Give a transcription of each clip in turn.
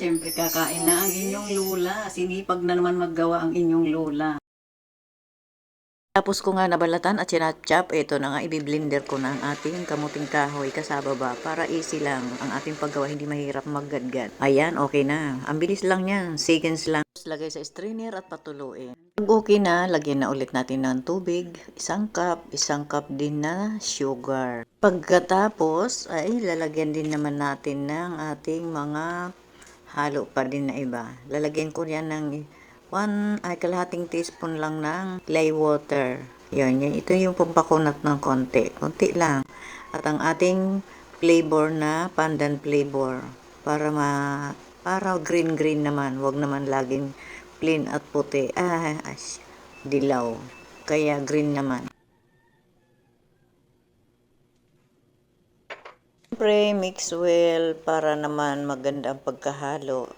Siyempre kakain na ang inyong lula. Sinipag na naman maggawa ang inyong lula. Tapos ko nga nabalatan at sinatchap, ito na nga ibiblender ko na ang ating kamuting kahoy kasababa para easy lang ang ating paggawa, hindi mahirap maggadgad. Ayan, okay na. Ang bilis lang yan, seconds lang. Tapos Lagay sa strainer at patuluin. Pag okay na, lagyan na ulit natin ng tubig, isang cup, isang cup din na sugar. Pagkatapos, ay lalagyan din naman natin ng ating mga halo pa din na iba. Lalagyan ko yan ng 1 ay kalahating teaspoon lang ng clay water. Yan, yan. Ito yung pampakunat ng konti. Konti lang. At ang ating flavor na pandan flavor. Para ma para green green naman. Huwag naman laging plain at puti. Ah, as, dilaw. Kaya green naman. Siyempre, mix well para naman maganda ang pagkahalo.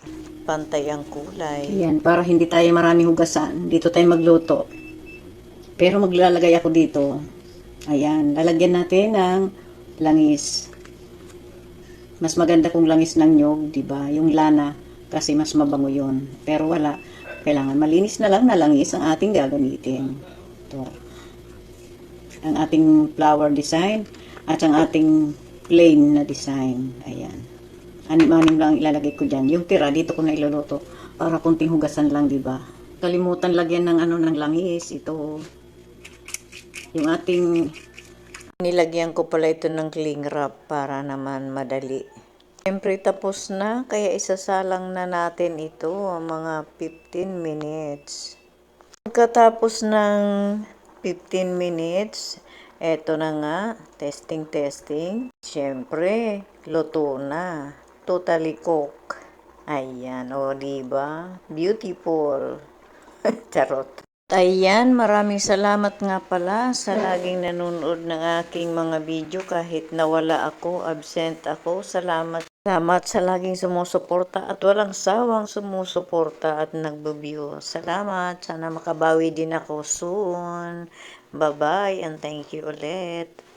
Pantay ang kulay. Yan, para hindi tayo maraming hugasan. Dito tayo magluto. Pero maglalagay ako dito. Ayan, lalagyan natin ng langis. Mas maganda kung langis ng nyog, di ba? Yung lana, kasi mas mabango yun. Pero wala. Kailangan malinis na lang na langis ang ating gagamitin. Ito. Ang ating flower design at ang ating plain na design. Ayan. Anim-anim lang ilalagay ko dyan. Yung tira, dito ko na iluluto. Para kunting hugasan lang, di ba? Kalimutan lagyan ng ano ng langis. Ito. Yung ating Nilagyan ko pala ito ng cling wrap para naman madali. Siyempre tapos na, kaya isasalang na natin ito mga 15 minutes. Pagkatapos ng 15 minutes, eto na nga, testing testing. Siyempre, luto na. Totally cook. Ayan, o diba? Beautiful. Charot. Ayan, maraming salamat nga pala sa laging nanonood ng aking mga video kahit nawala ako, absent ako. Salamat. Salamat sa laging sumusuporta at walang sawang sumusuporta at nagbo-view. Salamat. Sana makabawi din ako soon. Bye-bye and thank you ulit.